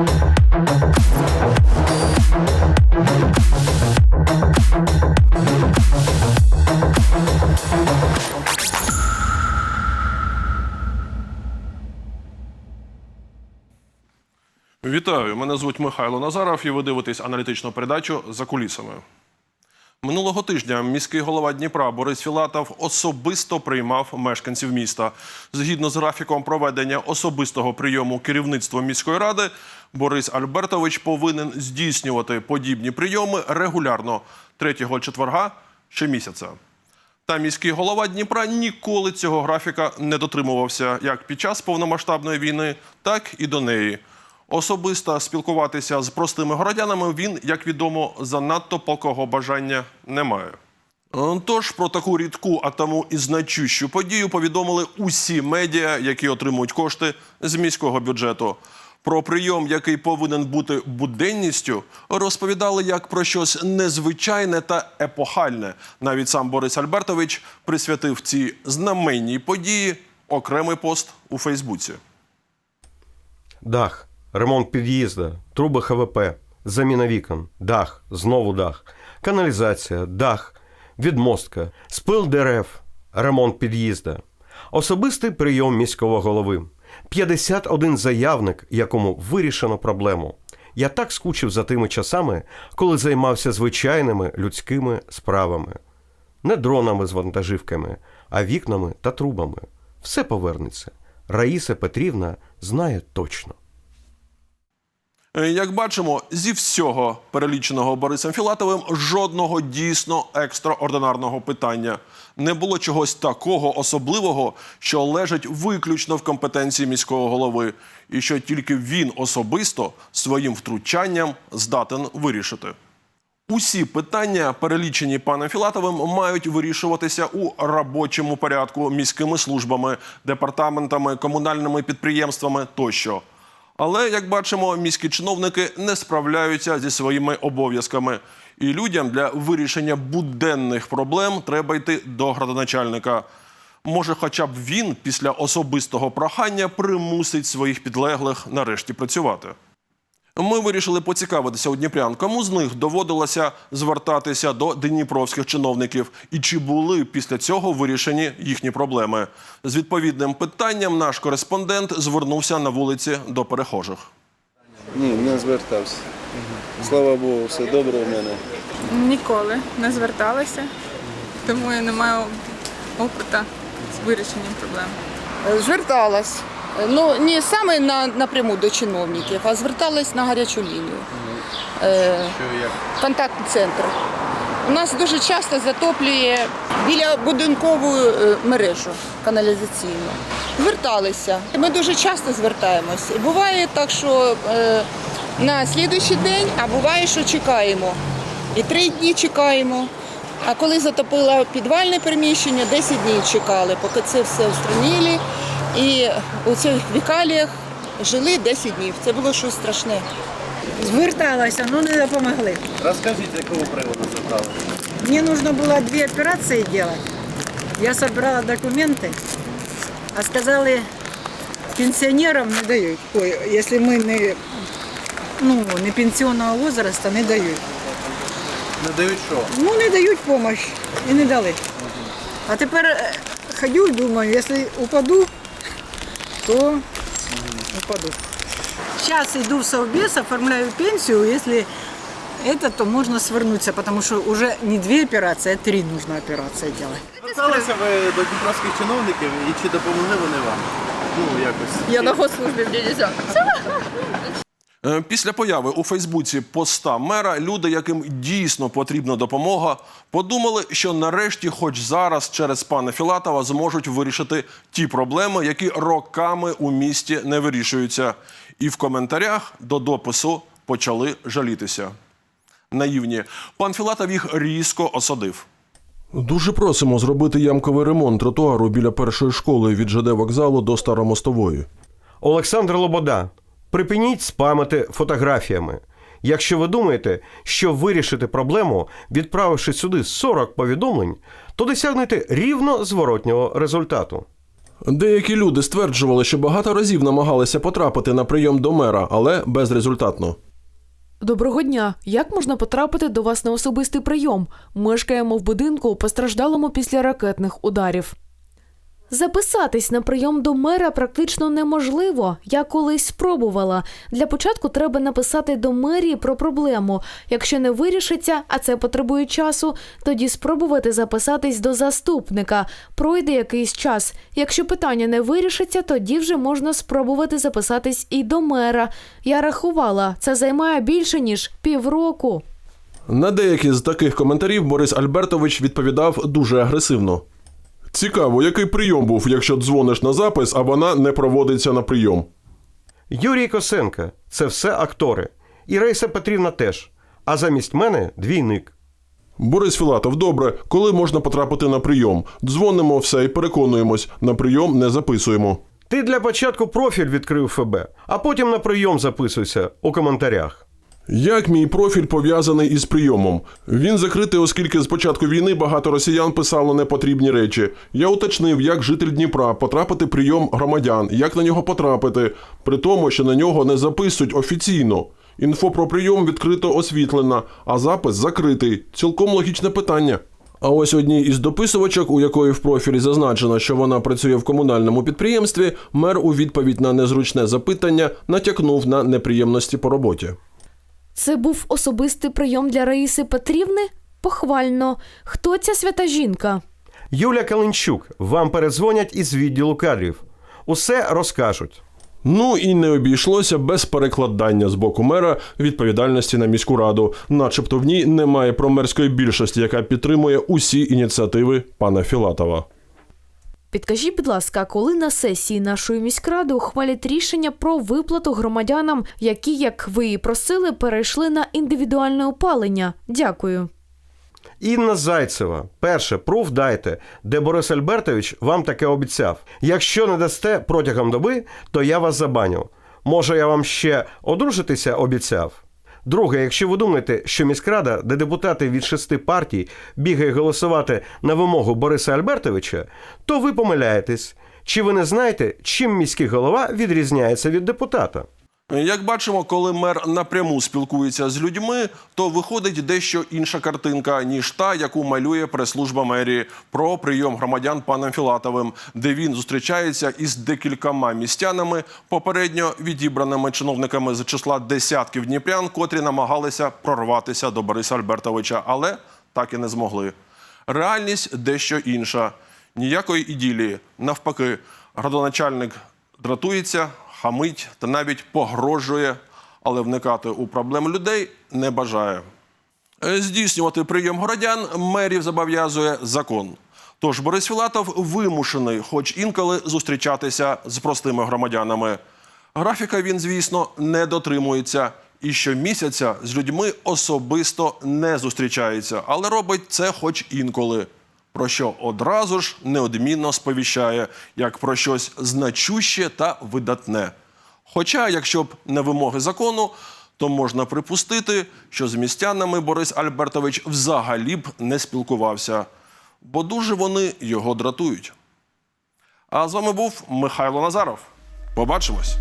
Вітаю, мене звуть Михайло Назаров, і ви дивитесь аналітичну передачу за кулісами. Минулого тижня міський голова Дніпра Борис Філатов особисто приймав мешканців міста. Згідно з графіком проведення особистого прийому керівництва міської ради, Борис Альбертович повинен здійснювати подібні прийоми регулярно третього четверга щомісяця. Та міський голова Дніпра ніколи цього графіка не дотримувався як під час повномасштабної війни, так і до неї. Особисто спілкуватися з простими городянами він, як відомо, занадто палкого бажання не має. Е, Тож про таку рідку, а тому і значущу подію повідомили усі медіа, які отримують кошти з міського бюджету. Про прийом, який повинен бути буденністю, розповідали як про щось незвичайне та епохальне. Навіть сам Борис Альбертович присвятив цій знаменній події окремий пост у Фейсбуці. Дах, ремонт під'їзда, труби ХВП, заміна вікон, дах, знову дах, каналізація, дах, відмостка, спил дерев, ремонт під'їзда, особистий прийом міського голови, 51 заявник, якому вирішено проблему. Я так скучив за тими часами, коли займався звичайними людськими справами. Не дронами з вантажівками, а вікнами та трубами. Все повернеться. Раїса Петрівна знає точно. Е, Як бачимо, зі всього переліченого Борисом Філатовим жодного дійсно екстраординарного питання. Не було чогось такого особливого, що лежить виключно в компетенції міського голови, і що тільки він особисто своїм втручанням здатен вирішити. Усі питання, перелічені паном Філатовим, мають вирішуватися у робочому порядку міськими службами, департаментами, комунальними підприємствами тощо. Але, як бачимо, міські чиновники не справляються зі своїми обов'язками. І людям для вирішення буденних проблем треба йти до градоначальника. Може, хоча б він після особистого прохання примусить своїх підлеглих нарешті працювати. Ми вирішили поцікавитися у дніпрян, кому з них доводилося звертатися до дніпровських чиновників і чи були після цього вирішені їхні проблеми. З відповідним питанням наш кореспондент звернувся на вулиці до перехожих. Ні, не звертався. Слава Богу, все добре у мене. Ніколи не зверталася, тому я не маю опиту з вирішенням проблем. Зверталась. Ну, не саме на, напряму до чиновників, а зверталась на гарячу лінію. Е, контактний центр. У нас дуже часто затоплює біля будинкову е, мережу каналізаційну. Зверталися. Ми дуже часто звертаємось. Буває так, що е, на слідуючий день, а буває, що чекаємо. І три дні чекаємо. А коли затопило підвальне приміщення, 10 днів чекали, поки це все устранили. І у цих вікаліях жили 10 днів. Це було щось страшне. Зверталася, но не допомогли. Розкажіть, з якого приводу зверталися? Мне нужно было две операции делать. Я собрала документы, а сказали, пенсионерам не дають. Ой, если мы не, ну, не пенсионного возраста, не дають. Не дають що? Ну, не дають помощь і не дали. А тепер е, ходю і думаю, якщо упаду, то упаду. Сейчас иду в совбез, оформляю пенсию, если это, то можно свернуться, потому что уже не две операции, а три нужно операции делать. Зверталися ви до дніпровських чиновників і чи допомогли вони вам? Ну, якось. Я на госслужбі, в нельзя. Е, Після появи у Фейсбуці поста мера люди, яким дійсно потрібна допомога, подумали, що нарешті, хоч зараз, через пана Філатова, зможуть вирішити ті проблеми, які роками у місті не вирішуються. І в коментарях до допису почали жалітися. Наївні. Пан Філатов їх різко осадив. Дуже просимо зробити ямковий ремонт тротуару біля першої школи від ЖД вокзалу до Старомостової. Олександр Лобода, припиніть спамити фотографіями. Якщо ви думаєте, що вирішите проблему, відправивши сюди 40 повідомлень, то досягнете рівно зворотнього результату. Деякі люди стверджували, що багато разів намагалися потрапити на прийом до мера, але безрезультатно. Доброго дня. Як можна потрапити до вас на особистий прийом? Мешкаємо в будинку, постраждалому після ракетних ударів. Записатись на прийом до мера практично неможливо. Я колись спробувала. Для початку треба написати до мерії про проблему. Якщо не вирішиться, а це потребує часу, тоді спробувати записатись до заступника. Пройде якийсь час. Якщо питання не вирішиться, тоді вже можна спробувати записатись і до мера. Я рахувала, це займає більше ніж півроку. На деякі з таких коментарів Борис Альбертович відповідав дуже агресивно. Цікаво, який прийом був, якщо дзвониш на запис, а вона не проводиться на прийом. Юрій Косенко це все актори. І Рейса Петрівна теж. А замість мене двійник. Борис Філатов, добре, коли можна потрапити на прийом? Дзвонимо все і переконуємось, на прийом не записуємо. Ти для початку профіль відкрив ФБ, а потім на прийом записуйся у коментарях. Як мій профіль пов'язаний із прийомом? Він закритий, оскільки з початку війни багато росіян писало непотрібні речі. Я уточнив, як житель Дніпра потрапити прийом громадян, як на нього потрапити, при тому, що на нього не записують офіційно. Інфо про прийом відкрито освітлена, а запис закритий. Цілком логічне питання. А ось одній із дописувачок, у якої в профілі зазначено, що вона працює в комунальному підприємстві, мер у відповідь на незручне запитання натякнув на неприємності по роботі. Це був особистий прийом для Раїси Петрівни? Похвально. Хто ця свята жінка? Юля Калинчук, вам передзвонять із відділу кадрів. Усе розкажуть. Ну і не обійшлося без перекладання з боку мера відповідальності на міську раду, начебто в ній немає промерської більшості, яка підтримує усі ініціативи пана Філатова. Підкажіть, будь ласка, коли на сесії нашої міськради ухвалять рішення про виплату громадянам, які, як ви і просили, перейшли на індивідуальне опалення? Дякую. Інна Зайцева, перше, пруф дайте, де Борис Альбертович вам таке обіцяв. Якщо не дасте протягом доби, то я вас забаню. Може, я вам ще одружитися обіцяв? Друге, якщо ви думаєте, що міськрада, де депутати від шести партій бігає голосувати на вимогу Бориса Альбертовича, то ви помиляєтесь. Чи ви не знаєте, чим міський голова відрізняється від депутата? Як бачимо, коли мер напряму спілкується з людьми, то виходить дещо інша картинка, ніж та, яку малює прес-служба мерії про прийом громадян паном Філатовим, де він зустрічається із декількома містянами, попередньо відібраними чиновниками з числа десятків дніпрян, котрі намагалися прорватися до Бориса Альбертовича, але так і не змогли. Реальність дещо інша. Ніякої іділії. Навпаки, градоначальник дратується, хамить та навіть погрожує, але вникати у проблеми людей не бажає. Е, Здійснювати прийом городян мерів зобов'язує закон. Тож Борис Філатов вимушений, хоч інколи, зустрічатися з простими громадянами. Графіка він, звісно, не дотримується і щомісяця з людьми особисто не зустрічається, але робить це хоч інколи про що одразу ж неодмінно сповіщає, як про щось значуще та видатне. Хоча, якщо б не вимоги закону, то можна припустити, що з містянами Борис Альбертович взагалі б не спілкувався, бо дуже вони його дратують. А з вами був Михайло Назаров. Побачимось.